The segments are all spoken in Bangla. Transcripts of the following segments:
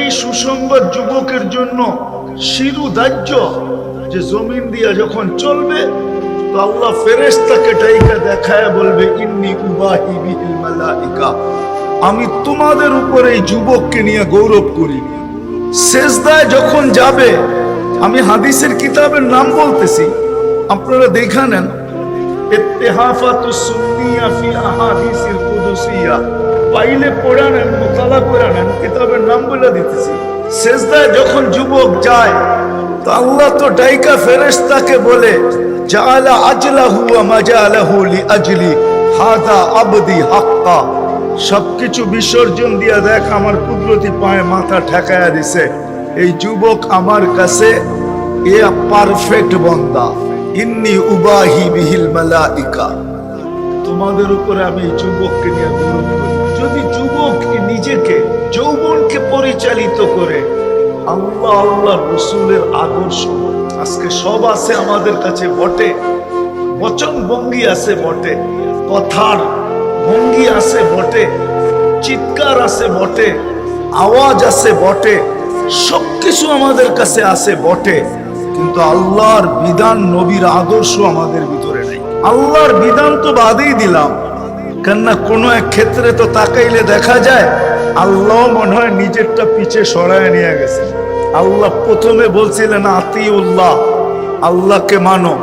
এই সুসংবাদ যুবকের জন্য শিরু দাহ্য যে জমিন দিয়া যখন চলবে, তো আল্লাহ দেখায় বলবে, ইন্নি আমি তোমাদের উপর এই যুবককে নিয়ে গৌরব করি শেষদায় যখন যাবে, আমি হাদিসের কিতাবের নাম বলতেছি, আপনারা দেখা নেন। ইত্তেহাফাতু সুন্নিয়া ফি আহাদিসিল কুদুসিয়া। পাইলে পড়া নেন মোতালা করে নেন কিতাবের নাম বলে দিতেছি। শেষদায় যখন যুবক যায়, তো আল্লাহ তো ডাইকা ফেরেশতাকে বলে, জাআলা আজলাহু মাজালাহু লি আজলি হাদা আবদি হাক্কা। সবকিছু বিসর্জন দিয়া দেখ, আমার কুদরতি পায়ে মাথা ঠেকায়া দিছে। এই যুবক আমার কাছে, এ পারফেক্ট বন্দা, ইন্নি উবাহি বিহিল মালাইকা। তোমাদের উপরে আমি যুবককে নিয়ে যুবক নিজেকে, যৌবনকে পরিচালিত করে আল্লাহ আল্লাহ রসুলের আদর্শ। আজকে সব আছে আমাদের কাছে বটে, বচন ভঙ্গি আছে বটে, কথার ভঙ্গি আছে বটে, চিৎকার আছে বটে, আওয়াজ আছে বটে, সবকিছু আমাদের কাছে আছে বটে, কিন্তু আল্লাহর বিধান নবীর আদর্শ আমাদের ভিতরে নেই। আল্লাহর বিধান তো বাদেই দিলাম। কেননা কোনো এক ক্ষেত্রে তো তাকাইলে দেখা যায়, আল্লাহ মনে হয় নিজেরটা পিছে সরায় নিয়ে গেছে। আল্লাহ প্রথমে বলছিলেন, আতিউল্লাহ, আল্লাহকে মানো।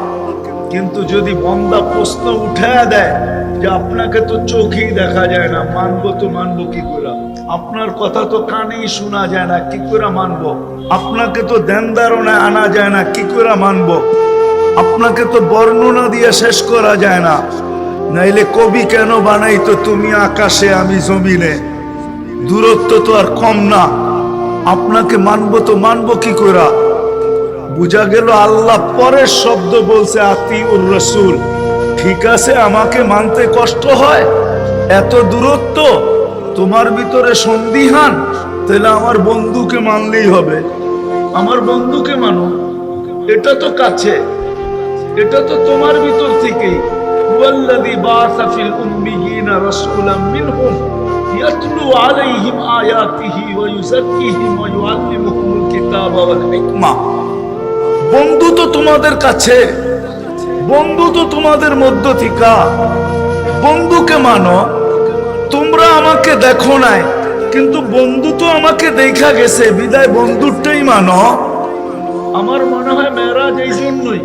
কিন্তু যদি বন্দা প্রশ্ন উঠায় দেয় যে আপনাকে তো চোখেই দেখা যায় না, মানবো তো মানবো কি করে? আপনার কথা তো কানেই শোনা যায় না, কি করে মানবো? আপনাকে তো ধ্যান ধারণায় আনা যায় না, কি করে মানবো? আপনাকে তো বর্ণনা দিয়ে শেষ করা যায় না। নাইলে কবি কেন বানাইতো তুমি আকাশে, আমি জমিনে? দূরত্ব তো আর কম না। আপনাকে মানবো তো মানবো কি করে বুঝা গেল আল্লাহ পরের শব্দ বলছে, আতিউর রসুল। ঠিক আছে, আমাকে মানতে কষ্ট হয়? এত দূরত্ব? তোমার ভিতরে সন্দিহান? তাহলে আমার বন্ধুকে মানলেই হবে। আমার বন্ধুকে মানো। এটা তো কাছে। এটা তো তোমার ভিতর থেকেই। রাসূলাম মিনহুম ইয়াতলু আলাইহিম আয়াতিহি ওয়া ইউযাক্কিহিম ওয়া ইউআল্লিমুহুমুল কিতাবা ওয়াল হিকমা। বন্ধু তো তোমাদের কাছে, বন্ধু তো তোমাদের মধ্য থিকা। বন্ধুকে মানো, তোমরা আমাকে দেখো নাই, কিন্তু বন্ধু তো আমাকে দেখা গেছে, বিদায় বন্ধুরটাই মানো। আমার মনে হয় মেরাজ এই জন্যই।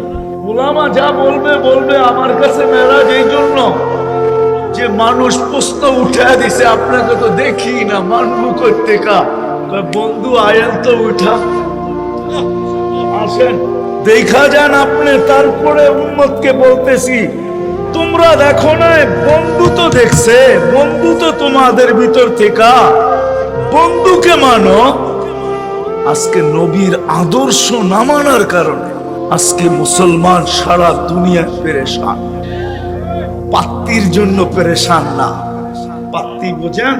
ওলামা যা বলবে বলবে আমার কাছে মেরাজ এই জন্য যে মানুষ প্রশ্ন উঠে দিছে, আপনাকে তো দেখি না, মানবু করতে কা বন্ধু, আয়েন তো উঠা। আসেন, দেখা যান আপনি, তারপরে উম্মতকে বলতেছি, তোমরা দেখো না, বন্ধু তো দেখছে, বন্ধু তো তোমাদের ভিতর থেকে। বন্ধুকে মানো, আজকে নবীর আদর্শ না মানার কারণে আজকে মুসলমান সারা দুনিয়ায় পেরেশান। পাত্তির জন্য পেরেশান না। পাত্তি বোঝেন?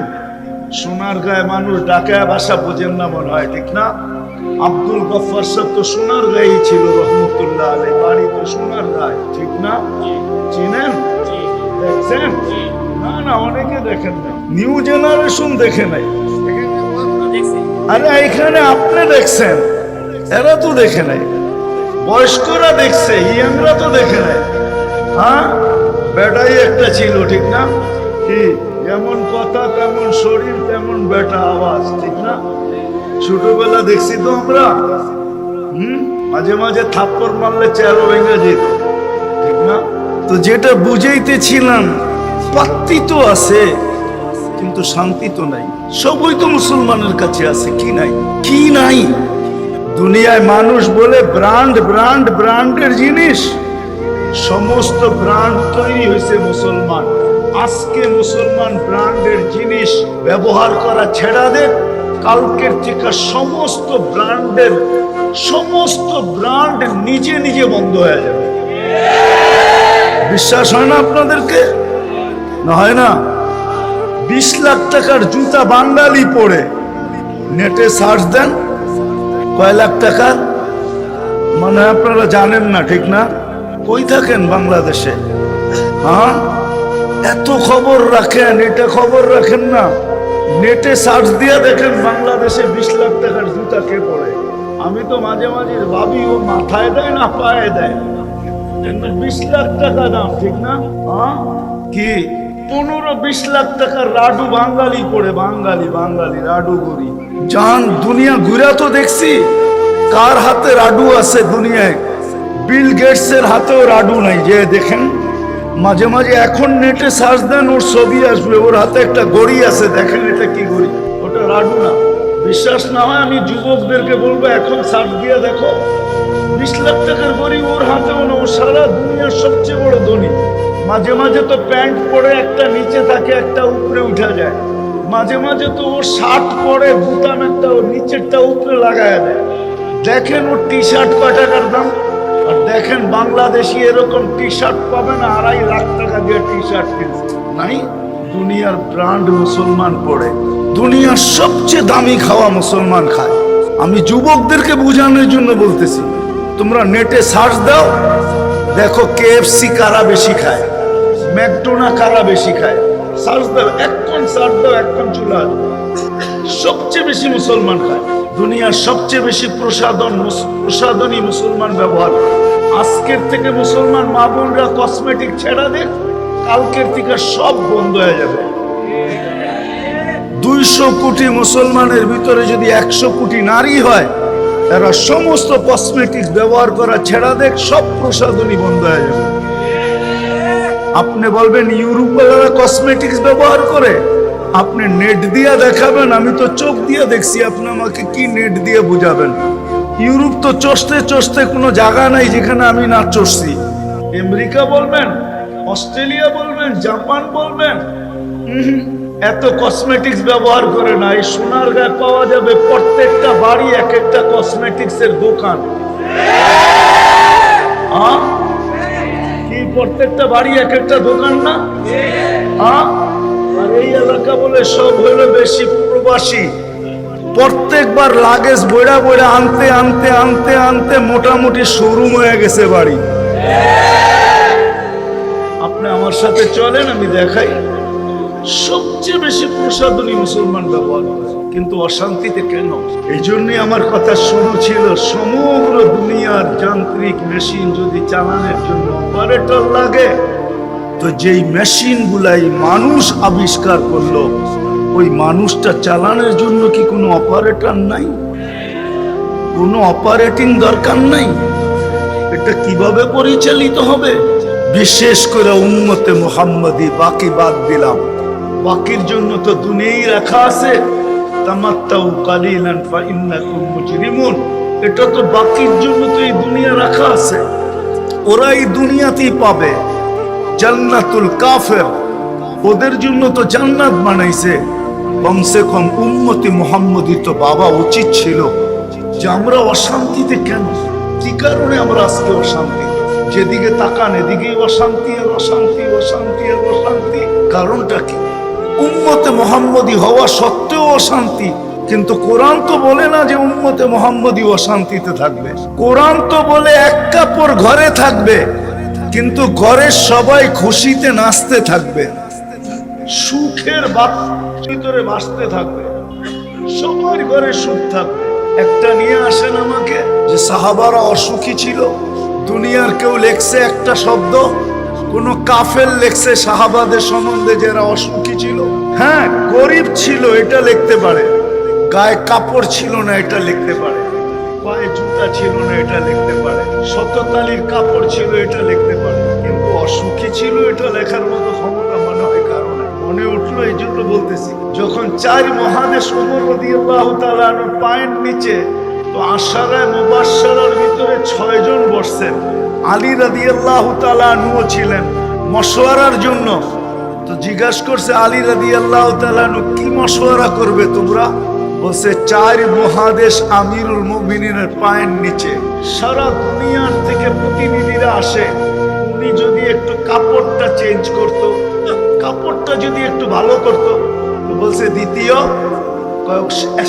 সোনার গায়ে মানুষ ডাকায় ভাষা বোঝেন না মনে হয়, ঠিক না? আব্দুল গফার সাহেব তো সোনার গায়ে ছিল, রহমতুল্লাহ আলী বাড়ি তো সোনার গায়ে, ঠিক না? চিনেন? দেখছেন? না না, অনেকে দেখেন না নিউ জেনারেশন দেখে নাই। আরে, এখানে আপনি দেখছেন, এরা তো দেখে নাই। বয়স্করা দেখছে, ইয়াংরা তো দেখে নাই। হ্যাঁ? বেটাই একটা ছিল, ঠিক না? কি? যেমন কথা, তেমন শরীর, তেমন বেটা আওয়াজ, ঠিক না? ছোটবেলা দেখছি তো আমরা। হুম? মাঝে মাঝে থাপ্পড় মারলে চেয়ারও ভেঙে যেত, ঠিক না? তো যেটা বুঝাইতেছিলাম, পাত্তি তো আছে, কিন্তু শান্তি তো নাই। সবই তো মুসলমানের কাছে আছে, কি নাই? কি নাই? দুনিয়ায় মানুষ বলে ব্র্যান্ড ব্র্যান্ড, ব্র্যান্ডের জিনিস। সমস্ত ব্র্যান্ড তৈরি হয়েছে মুসলমান। আজকে মুসলমান ব্র্যান্ডের জিনিস ব্যবহার করা ছেড়া দেন কালকের থেকে সমস্ত ব্র্যান্ডের, সমস্ত ব্র্যান্ড নিজে নিজে বন্ধ হয়ে যাবে। বিশ্বাস হয় না আপনাদেরকে? না হয় না? বিশ লাখ টাকার জুতা বাঙালি পরে। নেটে সার্চ দেন। কয় লাখ টাকা? মানে আপনারা জানেন না ঠিক না? কই থাকেন বাংলাদেশে? হ্যাঁ এত খবর রাখেন এটা খবর রাখেন না। নেটে সার্চ দিয়ে দেখেন বাংলাদেশে বিশ লাখ টাকার জুতা কে পড়ে আমি তো মাঝে মাঝে ভাবি ও মাথায় দেয় না পায়ে দেয়। বিশ লাখ টাকা দাম ঠিক না? হ্যাঁ কি? পনেরো বিশ লাখ টাকার রাডু বাঙালি পড়ে, বাঙালি বাঙালি রাডু গড়ি জান, দুনিয়া ঘুরা তো দেখছি, কার হাতে রাডু আছে দুনিয়ায়? বিল গেটসের হাতেও রাডু নাই, যে দেখেন। মাঝে মাঝে এখন নেটে সার্চ দেন, ওর ছবি আসবে, ওর হাতে একটা গড়ি আছে, দেখেন এটা কি গড়ি? ওটা রাডু না। বিশ্বাস না হয় আমি যুবকদেরকে বলব, এখন সার্চ দিয়ে দেখো। বিশ লাখ টাকার গড়ি ওর হাতেও না, ও সারা দুনিয়ার সবচেয়ে বড় ধনী। মাঝে মাঝে তো প্যান্ট পরে একটা নিচে থাকে, একটা উপরে উঠা যায়। মাঝে মাঝে তো ওর শার্ট পরে বুতাম একটা ওর নিচেরটা উপরে লাগায় দেয়। দেখেন ওর টি শার্ট কয় টাকার দাম? আর দেখেন বাংলাদেশি এরকম টি শার্ট পাবে না, আড়াই লাখ টাকা দিয়ে টি শার্ট কিনছে নাই, দুনিয়ার ব্র্যান্ড মুসলমান পড়ে দুনিয়ার সবচেয়ে দামি খাওয়া মুসলমান খায়। আমি যুবকদেরকে বোঝানোর জন্য বলতেছি, তোমরা নেটে সার্চ দাও, দেখো কেএফসি কারা বেশি খায়। ম্যাকডোনা কারা বেশি খায়? সার্চ দাও এখন সার্চ দাও এখন চলে সবচেয়ে বেশি মুসলমান খায়। দুনিয়ার সবচেয়ে বেশি প্রসাদন মুস- প্রসাদনী মুসলমান ব্যবহার করে। আজকের থেকে মুসলমান মা বোনরা কসমেটিক ছেড়া দেন কালকের থেকে সব বন্ধ হয়ে যাবে। দুইশো কোটি মুসলমানের ভিতরে যদি একশো কোটি নারী হয় তারা সমস্ত কসমেটিক ব্যবহার করা ছেড়া দেখ সব প্রসাদনী বন্ধ হয়ে যাবে। আপনি বলবেন, ইউরোপেরা কসমেটিক্স ব্যবহার করে আপনি নেট দিয়ে দেখাবেন, আমি তো চোখ দিয়ে দেখছি, আপনি আমাকে কি নেট দিয়ে বুঝাবেন? ইউরোপ তো চষতে চষতে কোনো জায়গা নাই যেখানে আমি না চষছি। আমেরিকা বলবেন, অস্ট্রেলিয়া বলবেন, জাপান বলবেন এত কসমেটিক্স ব্যবহার করে না এই সোনার গায়ে পাওয়া যাবে প্রত্যেকটা বাড়ি, এক একটা কসমেটিক্স এর দোকান। আহ প্রত্যেকটা বাড়ি, এক একটা দোকান না? হ্যাঁ? আর এই এলাকা বলে সব হলো বেশি প্রবাসী। প্রত্যেকবার লাগেজ বইড়া বইড়া আনতে আনতে আনতে আনতে মোটামুটি শোরুম হয়ে গেছে বাড়ি। আপনি আমার সাথে চলেন, আমি দেখাই। সবচেয়ে বেশি প্রসাদনী মুসলমান ব্যবহার করে। কিন্তু অশান্তিতে কেন? এই জন্যই আমার কথা শুরু ছিল, সমগ্র দুনিয়ার যান্ত্রিক মেশিন যদি চালানোর জন্য অপারেটর লাগে, তো যেই মেশিন গুলাই মানুষ আবিষ্কার করল, ওই মানুষটা চালানোর জন্য কি কোনো অপারেটর নাই? কোনো অপারেটিং দরকার নাই? এটা কীভাবে পরিচালিত হবে? বিশেষ করে উম্মতে মোহাম্মদি বাকি বাদ দিলাম। বাকির জন্য তো দুনিয়াই রাখা আছে। এটা তো বাকির জন্য তো এই দুনিয়া রাখা আছে। ওরা এই দুনিয়াতেই পাবে। জান্নাতুল কাফের। ওদের জন্য তো জান্নাত বানাইছে। কমসে কম উম্মতি মোহাম্মদি তো বাবা উচিত ছিল। যে আমরা অশান্তিতে কেন? কি কারণে আমরা আজকে অশান্তি? যেদিকে তাকান এদিকেই অশান্তি আর অশান্তি অশান্তি আর অশান্তি। কারণটা কি? উম্মতে মোহাম্মদী হওয়া সত্ত্বেও অশান্তি। কিন্তু কোরআন তো বলে না যে উম্মতে মোহাম্মদী অশান্তিতে থাকবে। কোরআন তো বলে এক কাপড় ঘরে থাকবে, কিন্তু ঘরের সবাই খুশিতে নাচতে থাকবে, সুখের ভিতরে বাঁচতে থাকবে, সবার ঘরে সুখ থাকবে। একটা নিয়ে আসেন আমাকে, যে সাহাবারা অসুখী ছিল, দুনিয়ার কেউ লেখছে একটা শব্দ, কোন কাফের লেখছে সাহাবাদের সম্বন্ধে যারা অসুখী। ছিল। হ্যাঁ গরিব ছিল, এটা লিখতে পারে। গায়ে কাপড় ছিল না, এটা লিখতে পারে। পায়ে জুতা ছিল না, এটা লিখতে পারে। শততালির কাপড় ছিল, এটা লিখতে পারে। কিন্তু অসুখী ছিল, এটা লেখার মতো ক্ষমতা মনে হয় কারণ মনে উঠল, এই জন্য বলতেছি, যখন চার মহাদেশ উমর রাদিয়াল্লাহু তাআলা পায়ের নিচে, তো আশারায় মুবাশশারার ভিতরে ছয়জন বসছেন। আলী রাদিয়াল্লাহু তাআলা নুও ছিলেন। মশওয়ারার জন্য তো জিজ্ঞাসা করছে আলী তাআলা আনহু, কি মশওয়ারা করবে তোমরা? বলছে, চার মহাদেশ আমিরুল মুমিনের পায়ের নিচে। সারা দুনিয়ার থেকে প্রতিনিধিরা আসে। উনি যদি একটু কাপড়টা চেঞ্জ করত, কাপড়টা যদি একটু ভালো করত বলছে, দ্বিতীয়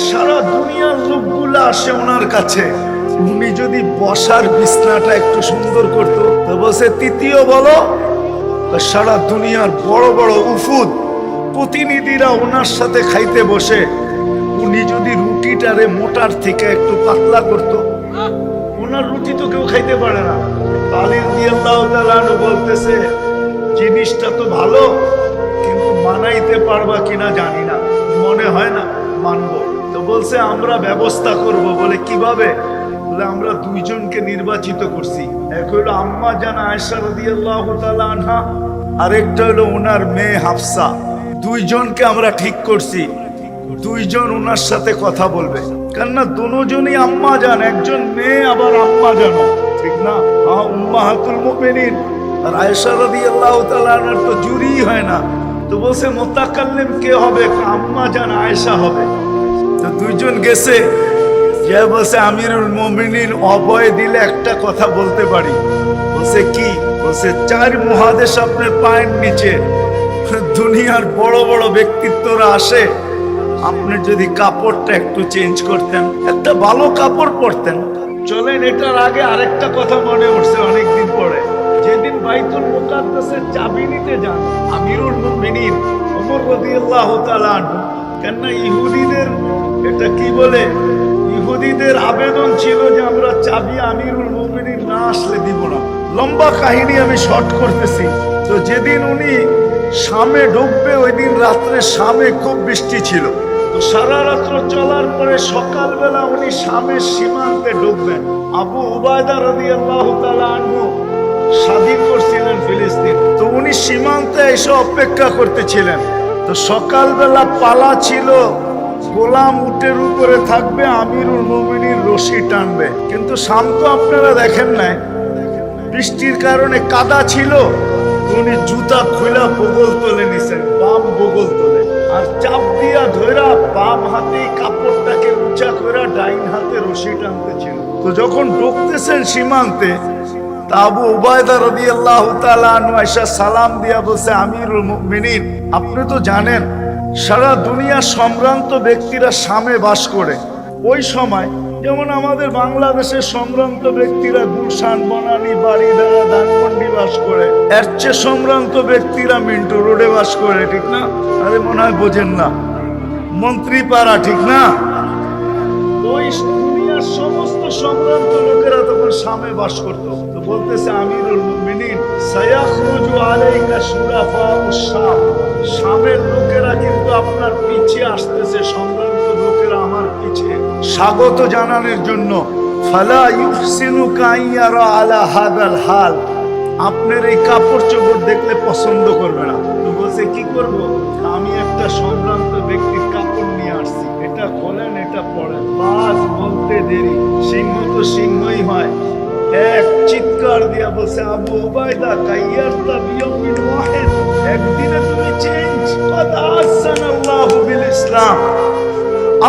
সারা দুনিয়ার লোকগুলো আসে ওনার কাছে। উনি যদি বসার বিছনাটা একটু সুন্দর করত, তো বলছে, তৃতীয় বলো সারা দুনিয়ার বড় বড় উফুদ প্রতিনিধিরা ওনার সাথে খাইতে বসে। উনি যদি রুটিটারে মোটার থেকে একটু পাতলা করতো, ওনার রুটি তো কেউ খাইতে পারে না। আলির দিয়াল্লাহু বলতেছে, জিনিসটা তো ভালো, কিন্তু মানাইতে পারবা কিনা জানি না। মনে হয় না মানবো। তো বলছে, আমরা ব্যবস্থা করব। বলে, কীভাবে? বলে আমরা দুইজনকে নির্বাচিত করছি। এক হলো আম্মা জানা আয়সা রাদিয়াল্লাহু আনহা, আরেকটা হলো ওনার মেয়ে হাফসা। দুইজনকে আমরা ঠিক করছি। দুইজন ওনার সাথে কথা বলবে। কেননা দুজনই আম্মা যান একজন মেয়ে, আবার আম্মা জানো। ঠিক না? উম্মাহাতুল মুমিনিন। আর আয়েশা রাদিয়াল্লাহু তাআলা আনহার তো জুরি হয় না। তো বলছে, মোতাকাল্লিম কে হবে? আম্মা জান, আয়েশা হবে। তো দুইজন গেছে। যে বলছে, আমিরুল মুমিনিন অভয় দিলে একটা কথা বলতে পারি। বলছে, কি? বলছে, চার মহাদেশ আপনার পায়ের নিচে। দুনিয়ার বড় বড় ব্যক্তিত্বরা আসে। আপনি যদি কাপড়টা একটু চেঞ্জ করতেন, একটা ভালো কাপড় পরতেন। চলেন, এটার আগে আরেকটা কথা মনে উঠছে অনেকদিন পরে। যেদিন বাইতুল মুকাদ্দাসের চাবি নিতে যান, আমিরুল মুমিনিন, ওমর রাদিয়াল্লাহু তাআলা কেননা ইহুদিদের এটা কি বলে? ইহুদিদের আবেদন ছিল যে আমরা চাবি আমিরুল মুমিনিন না আসলে দিব না। লম্বা কাহিনী আমি শর্ট করতেছি। তো যেদিন উনি শামে ঢুকবে ওই দিন রাত্রে শামে খুব বৃষ্টি ছিল। তো সারা রাত্র চলার পরে সকালবেলা উনি শামের সীমান্তে ঢুকবেন আবু উবায়দা রদি আল্লাহ আনহু স্বাধীন করছিলেন ফিলিস্তিন। তো উনি সীমান্তে এসে অপেক্ষা করতেছিলেন। তো সকালবেলা পালা ছিল গোলাম উটের উপরে থাকবে, আমিরুল মুমিনীর রশি টানবে। কিন্তু শাম তো আপনারা দেখেন নাই, বৃষ্টির কারণে কাদা ছিল, উনি জুতা খুলা বগল তোলে নিছেন, বাম বগল তোলে। আর চাপ দিয়া ধইরা বাম হাতে কাপড়টাকে উঁচা করে ডাইন হাতে রশি টানতেছিল তো যখন ঢুকতেছেন সীমান্তে, আবু উবায়দা তাআলা আনহু আয়েশা সালাম দিয়া বলছে, আমিরুল মুমিনিন, আপনি তো জানেন সারা দুনিয়ার সম্ভ্রান্ত ব্যক্তিরা সামে বাস করে। ওই সময় যেমন আমাদের বাংলাদেশের সম্ভ্রান্ত ব্যক্তিরা গুলশান, বনানী বাড়িধারা ধানমন্ডি বাস করে, এর চেয়ে সম্ভ্রান্ত ব্যক্তিরা মিন্টু রোডে বাস করে, ঠিক না? আরে মনে হয় বোঝেন না। মন্ত্রী পাড়া, ঠিক না? ওই দুনিয়ার সমস্ত সম্ভ্রান্ত লোকেরা তখন সামে বাস করত। তো বলতেছে, আমিরুল মুমিনিন, সায়াখরুজু আলাইকা শুরাফা শাম শামের লোকেরা আপনার পিছে আসতেছে সম্ভ্রান্ত লোকেরা আমার পিছে। স্বাগত জানানোর জন্য ফালা ইউহসিনু কাইয়ারা আলা হাদাল হাল। আপনার এই কাপড় চোপড় দেখলে পছন্দ করবে না। তো বলছে কি করব? আমি একটা সম্ভ্রান্ত ব্যক্তির কাপড় নিয়ে আসছি। এটা খোলেন এটা পড়েন। বাস বলতে দেরি। সিংহ তো সিংহই হয়। এক চিৎকার দিয়া বলছে আবু উবাইদা কাইয়ারতা বিয়মিন ওয়াহিদ একদিনে তুমি চেঞ্জ ইসলাম।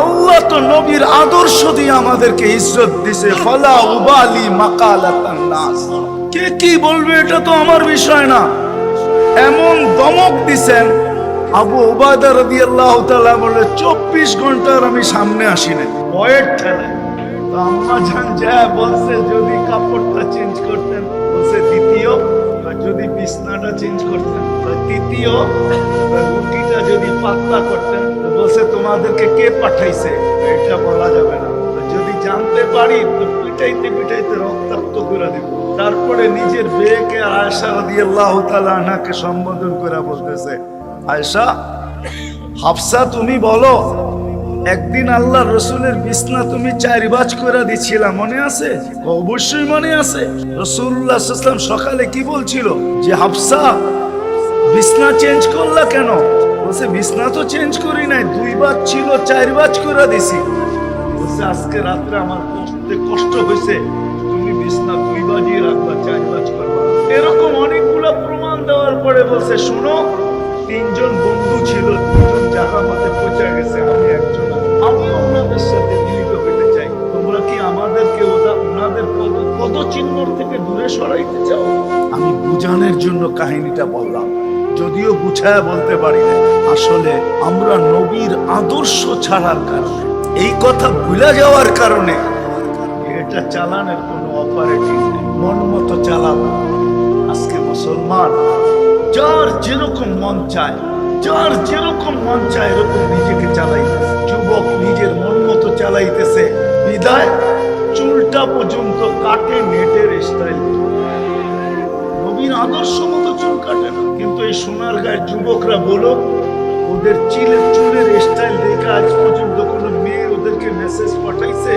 আল্লাহ তো নবীর আদর্শ দিয়ে আমাদেরকে ইজ্জত দিছে। ফলা উবালি মাকালাতান নাস। কে কি বলবে এটা তো আমার বিষয় না। এমন দমক দিছেন। আবু ওবায়দা রাদিয়াল্লাহু তাআলা বলে 24 ঘণ্টার আমি সামনে আসি না বয়ের ঠেলায় তো আম্মা যা বলছে, যদি কাপড়টা চেঞ্জ করতেন, বলছে, দ্বিতীয় যদি বিছনাটা চেঞ্জ করতেন তৃতীয় রুটিটা যদি পাতলা করতেন বলছে, তোমাদেরকে কে পাঠাইছে? এটা বলা যাবে না। যদি জানতে পারি, তো পিটাইতে পিটাইতে রক্তাক্ত করে দেব। তারপরে নিজের বেয়েকে আয়সা রাদিয়াল্লাহু তাআলা আনহাকে সম্বোধন করে বলতেছে আয়সা হাফসা, তুমি বলো একদিন আল্লাহ রসুলের বিছনা তুমি চার বাজ করে দিছিলা, মনে আছে? অবশ্যই মনে আছে। রসুল্লাহ সাল্লাম সকালে কি বলছিল? যে, হাফসা, বিছনা চেঞ্জ করলা কেন? বলছে, বিছনা তো চেঞ্জ করি নাই, দুই বাজ ছিল, চার বাজ করে দিছি। বলছে, আজকে রাত্রে আমার কষ্টে কষ্ট হয়েছে, তুমি বিছনা দুই বাজিয়ে রাখবা, চার বাজ করবা। এরকম অনেকগুলো প্রমাণ দেওয়ার পরে বলছে, শুনো, তিনজন বন্ধু ছিল, দুজন যারা আমাদের পৌঁছে গেছে, আমি একজন। আমি ওনাদের সাথে মিলিত হইতে চাই। তোমরা কি আমাদেরকে ওদা, ওনাদের পদ, পদচিহ্নর থেকে দূরে সরাইতে চাও? আমি বুঝানোর জন্য কাহিনীটা বললাম। যদিও বুঝায় বলতে পারি না। আসলে আমরা নবীর আদর্শ ছাড়ার কারণে, এই কথা ভুলে যাওয়ার কারণে এটা চালানোর কোনো অপারেটিভ নেই। মন মতো চালাবো। আজকে মুসলমান, যার যেরকম মন চায় যার যেরকম মন চায় এরকম নিজেকে চালাইতেছে যুবক নিজের মন মতো চালাইতেছে। বিদায়, চুলটা পর্যন্ত কাটে নেটের স্টাইল নবীন আদর্শ মতো চুল কাটে না। কিন্তু এই সোনার গায়ের যুবকরা বলো, ওদের চিলের চুলের স্টাইল দেখে আজ পর্যন্ত কোনো মেয়ে ওদেরকে মেসেজ পাঠাইছে?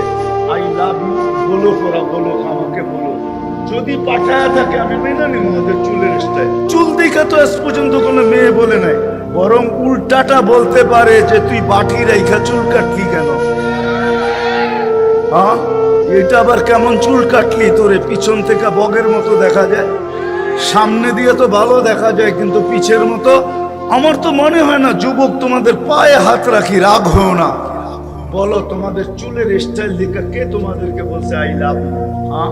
আই লাভ ইউ বলো করা বলো, আমাকে বলো। যদি পাঠায় থাকে, আমি মেনে নিব ওদের চুলের স্টাইল চুল দেখা তো আজ পর্যন্ত কোনো মেয়ে বলে নাই। বরং উল্টাটা বলতে পারে যে তুই বাটি রেখা চুল কাটলি কেন? এটা আবার কেমন চুল কাটলি? তোরে পিছন থেকে বগের মতো দেখা যায়। সামনে দিয়ে তো ভালো দেখা যায়, কিন্তু পিছের মতো আমার তো মনে হয় না যুবক তোমাদের পায়ে হাত রাখি, রাগ হও না। বলো তোমাদের চুলের স্টাইল দেখা কে তোমাদেরকে বলছে আই লাভ হ্যাঁ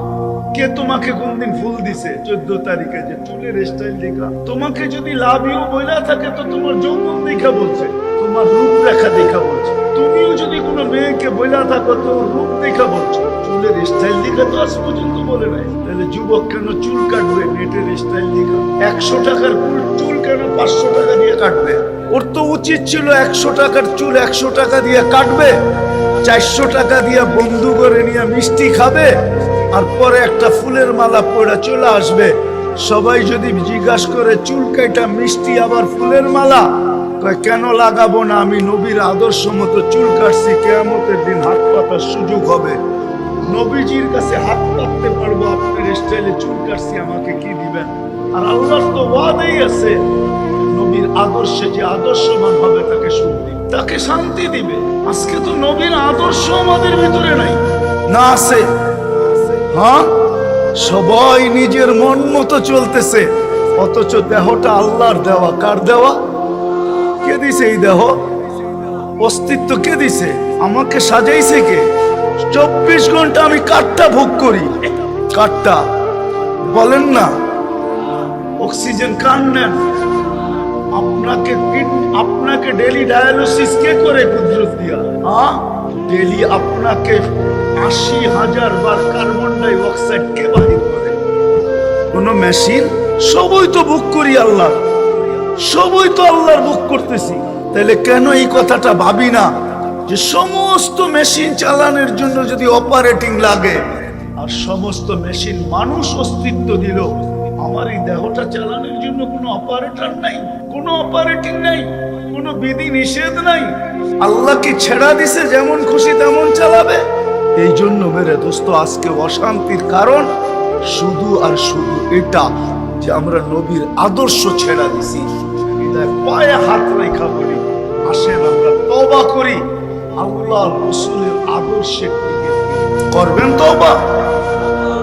কে তোমাকে কোনদিন ফুল দিছে? চোদ্দ তারিখে যে চুলের স্টাইল দেখা। তোমাকে যদি লাভ ইউ বইলা থাকে, তো তোমার যৌবন দেখা বলছে, তোমার রূপরেখা দেখা বলছে। তুমিও যদি কোনো মেয়েকে বইলা থাকো, তো রূপ দেখা বলছো। চুলের স্টাইল দেখা তো আজ পর্যন্ত বলে নাই। তাহলে যুবক কেন চুল কাটবে নেটের স্টাইল দেখা? একশো টাকার চুল কেন পাঁচশো টাকা দিয়ে কাটবে? ওর তো উচিত ছিল একশো টাকার চুল একশো টাকা দিয়ে কাটবে, চারশো টাকা দিয়ে বন্ধু করে নিয়ে মিষ্টি খাবে। আর পরে একটা ফুলের মালা পরে চলে আসবে। সবাই যদি জিজ্ঞাসা করে, চুল কাটা মিষ্টি আবার ফুলের মালা? কেন লাগাবো না? আমি নবীর আদর্শ মতো চুল কাটছি, কেয়ামতের দিন হাত পাতার সুযোগ হবে। নবীজির কাছে হাত পাততে পারব, আপনার স্টাইলে চুল কাটছি, আমাকে কি দিবেন? আর আল্লাহর তো ওয়াদাই আছে। নবীর আদর্শে যে আদর্শবান হবে, তাকে দিবে। তাকে শান্তি দিবে। আজকে তো নবীর আদর্শ আমাদের ভিতরে নাই। না আছে। হ্যাঁ? সবাই নিজের মন মতো চলতেছে। অথচ দেহটা আল্লাহর দেওয়া। কার দেওয়া? কে দিছে এই দেহ? অস্তিত্ব কে দিছে? আমাকে সাজাইছে কে? চব্বিশ ঘণ্টা আমি কাঠটা ভোগ করি। কাঠটা। বলেন না। অক্সিজেন কার নেন? আপনাকে আপনাকে ডেলি ডায়ালিসিস কে করে কুদরত দিয়া? হ্যাঁ? ডেলি আপনাকে আশি হাজার বার কার্বন বাহির করে। কোন মেশিন সবই তো করি আল্লাহ। সবই তো আল্লাহর করতেছি। তাহলে কেন এই কথাটা ভাবি না? যে সমস্ত মেশিন চালানোর জন্য যদি অপারেটিং লাগে, আর সমস্ত মেশিন মানুষ অস্তিত্ব দিল, আমার এই দেহটা চালানোর জন্য কোনো অপারেটর নাই, কোনো অপারেটিং নাই, কোনো বিধি নিষেধ নাই। আল্লাহ কি ছেড়া দিছে, যেমন খুশি তেমন চালাবে? এই জন্য মেরে দোস্ত, আজকে অশান্তির কারণ শুধু আর শুধু এটা যে আমরা নবীর আদর্শ ছেড়া দিছি। পায়ে হাত রেখা বলি আসেন আমরা তবা করি। আল্লাহ রসুলের আদর্শের দিকে করবেন তবা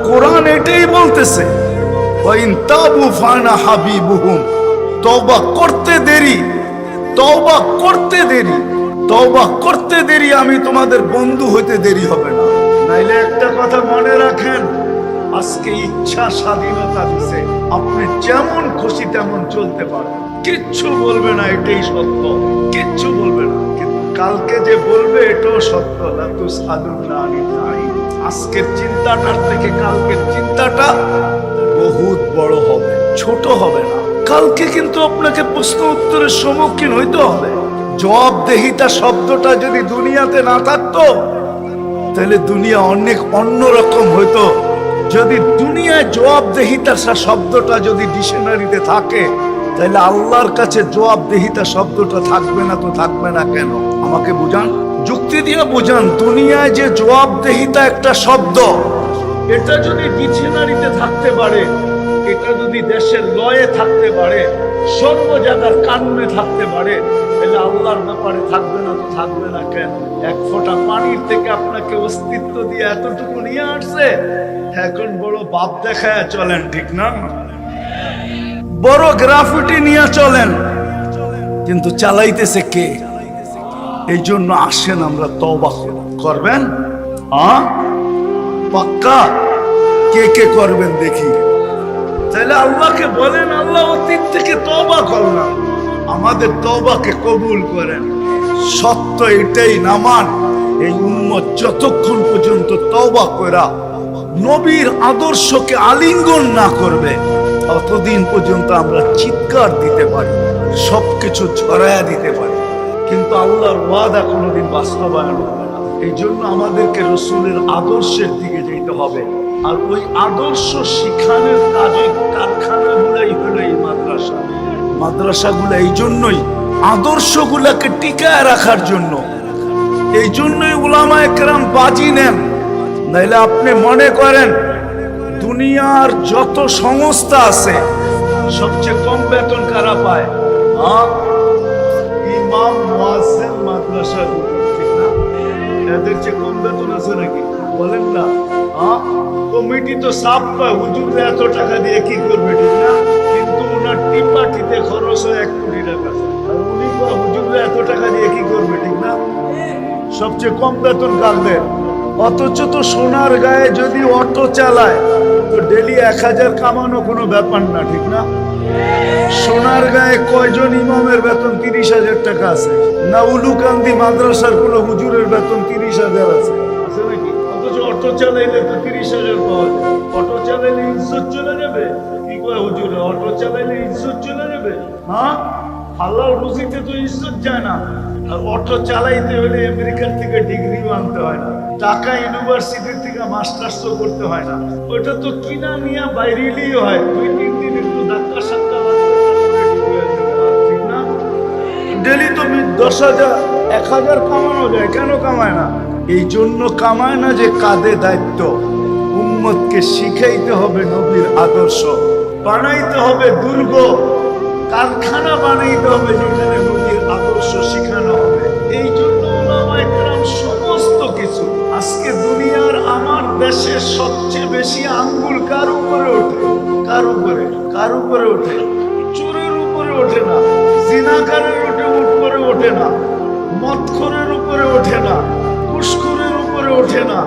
কোরআন এটাই বলতেছে তাবু করতে দেরি, তওবা করতে দেরি, তওবা করতে দেরি, আমি তোমাদের বন্ধু হইতে দেরি হবে না। নাইলে একটা কথা মনে রাখেন, আজকে ইচ্ছা স্বাধীনতা দিছে। আপনি যেমন খুশি তেমন চলতে পারেন। কিচ্ছু বলবে না, এটাই সত্য। কিচ্ছু বলবে না। কিন্তু কালকে যে বলবে, এটাও সত্য। না তো সাধু না নাই আজকের চিন্তাটার থেকে কালকের চিন্তাটা বহুত বড় হবে, ছোট হবে না। কালকে কিন্তু আপনাকে প্রশ্ন উত্তরের সম্মুখীন হইতে হবে। জবাবদেহিতা শব্দটা যদি দুনিয়াতে না থাকতো তাহলে দুনিয়া অনেক অন্যরকম হইতো। যদি দুনিয়ায় জবাবদেহিতা শব্দটা যদি ডিকশনারিতে থাকে, তাহলে আল্লাহর কাছে জবাবদেহিতা শব্দটা থাকবে না তো থাকবে না কেন? আমাকে বুঝান? যুক্তি দিয়ে বুঝান, দুনিয়ায় যে জবাবদেহিতা একটা শব্দ, এটা যদি ডিকশনারিতে থাকতে পারে, এটা যদি দেশের লয়ে থাকতে পারে সর্ব কানুনে থাকতে পারে আল্লাহর ব্যাপারে থাকবে না তো থাকবে না কেন? এক ফোঁটা পানির থেকে আপনাকে অস্তিত্ব দিয়ে এতটুকু নিয়ে আসছে, এখন বড় বাপ দেখায় চলেন, ঠিক না? বড় গ্রাফিটি নিয়ে চলেন। কিন্তু চালাইতেছে কে? এই জন্য আসেন আমরা তবা করবেন? হ্যাঁ পাক্কা? কে কে করবেন দেখি। তাহলে আল্লাহকে বলেন, আল্লাহ অতীত থেকে তবা করলাম আমাদের তবাকে কবুল করেন। সত্য এটাই নামান এই উম্মত যতক্ষণ পর্যন্ত তবা করা নবীর আদর্শকে আলিঙ্গন না করবে, ততদিন পর্যন্ত আমরা চিৎকার দিতে পারি না। সবকিছু ছড়ায়া দিতে পারি। কিন্তু আল্লাহর ওয়াদা কোনোদিন বাস্তবায়ন হবে না। এই জন্য আমাদেরকে রসুলের আদর্শের দিকে যেতে হবে। আর ওই আদর্শ শিখানোর কাজে কারখানাগুলাই হলো এই মাদ্রাসা। মাদ্রাসাগুলো এই জন্যই আদর্শগুলাকে টিকায় রাখার জন্য। এই জন্যই উলামা একরাম বাজি নেন। নাইলে আপনি মনে করেন, দুনিয়ার যত সংস্থা আছে, সবচেয়ে কম বেতন কারা পায়? ইমাম মাদ্রাসা এদের যে কম বেতন আছে নাকি? বলেন না? কমিটি তো সাফ পায় হুজুরে এত টাকা দিয়ে কি করবে ঠিক না কিন্তু ওনার টিপাটিতে খরচ হয় এক কোটি টাকা আর উনি কয় হুজুরে এত টাকা দিয়ে কি করবে ঠিক না সবচেয়ে কম বেতন কাঁদলেন অথচ তো সোনার গায়ে যদি অটো চালায় তো ডেলি এক হাজার কামানো কোনো ব্যাপার না ঠিক না সোনার গায়ে কয়জন ইমামের বেতন তিরিশ হাজার টাকা আছে। না উলুকান্দি মাদ্রাসার কোনো হুজুরের বেতন তিরিশ হাজার আছে। অটো চালাইলে তো তিরিশ হাজার পাওয়া যায়। অটো চালাইলে ইজ্জত চলে যাবে। কি কয় হুজুরে, অটো চালাইলে ইজ্জত চলে যাবে? হ্যাঁ হালাল রুজিতে তো ইজ্জত যায় না। আর অটো চালাইতে হলে আমেরিকার থেকে ডিগ্রিও আনতে হয় না। ঢাকা ইউনিভার্সিটি থেকে মাস্টার্সও করতে হয় না। ওইটা তো কিনা নিয়ে বাইরেলেই হয়। দুই, তিন দিন একটু ধাক্কা সাক্কা ডেলি তো মি- দশ হাজার, এক হাজার কামানো যায়। কেন কামায় না? এই জন্য কামায় না যে কাঁধে দায়িত্ব। উম্মতকে শিখাইতে হবে নবীর আদর্শ। বানাইতে হবে দুর্গ। কারখানা বানাইতে হবে যেখানে নবীর আদর্শ শিখানো হবে। এই জন্য সমস্ত কিছু। আজকে দুনিয়ার আমার দেশের সবচেয়ে বেশি আঙ্গুল কার উপরে ওঠে? কার উপরে? কার উপরে ওঠে? চোরের উপরে ওঠে না। জিনাকারের উপরে ওঠে না। মদখোরের উপরে ওঠে না। উপরে ওঠে না।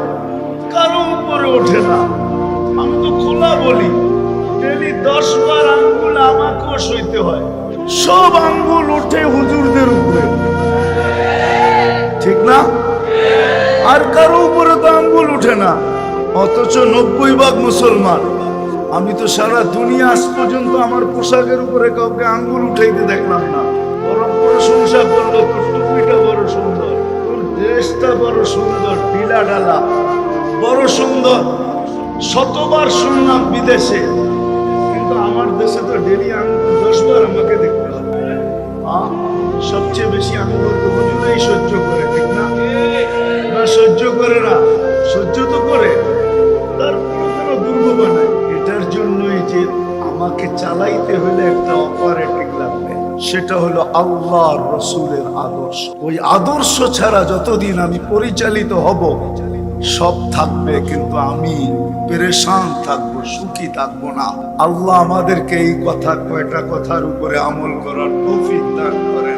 কারও উপরে ওঠে না। আমি তো খোলা বলি, ডেলি দশ বার আঙ্গুল আমাকেও সইতে হয়। সব আঙ্গুল ওঠে হুজুরদের উপরে। ঠিক না? আর কারও উপরে তো আঙ্গুল ওঠে না। অথচ নব্বই ভাগ মুসলমান। আমি তো সারা দুনিয়া আজ পর্যন্ত আমার পোশাকের উপরে কাউকে আঙ্গুল উঠাইতে দেখলাম না। বরং প্রশংসা করল ড্রেসটা বড় সুন্দর ঢিলা ঢালা বড় সুন্দর, শতবার শুনলাম বিদেশে। কিন্তু আমার দেশে তো ডেলি দশবার আমাকে দেখতে হবে। সবচেয়ে বেশি তো হুজুরাই সহ্য করে ঠিক না। না, সহ্য করে না, সহ্য তো করে। তারপরে কেন দুর্গ বানায়। এটার জন্যই যে আমাকে চালাইতে হলে একটা অপারেটিং লাগবে সেটা হলো আল্লাহ রসুলের আদর্শ। ওই আদর্শ ছাড়া যতদিন আমি পরিচালিত হব, সব থাকবে কিন্তু আমি পেরেশান থাকব, সুখী থাকব না। আল্লাহ আমাদেরকে এই কথা কয়টা কথার উপরে আমল করার তৌফিক দান করে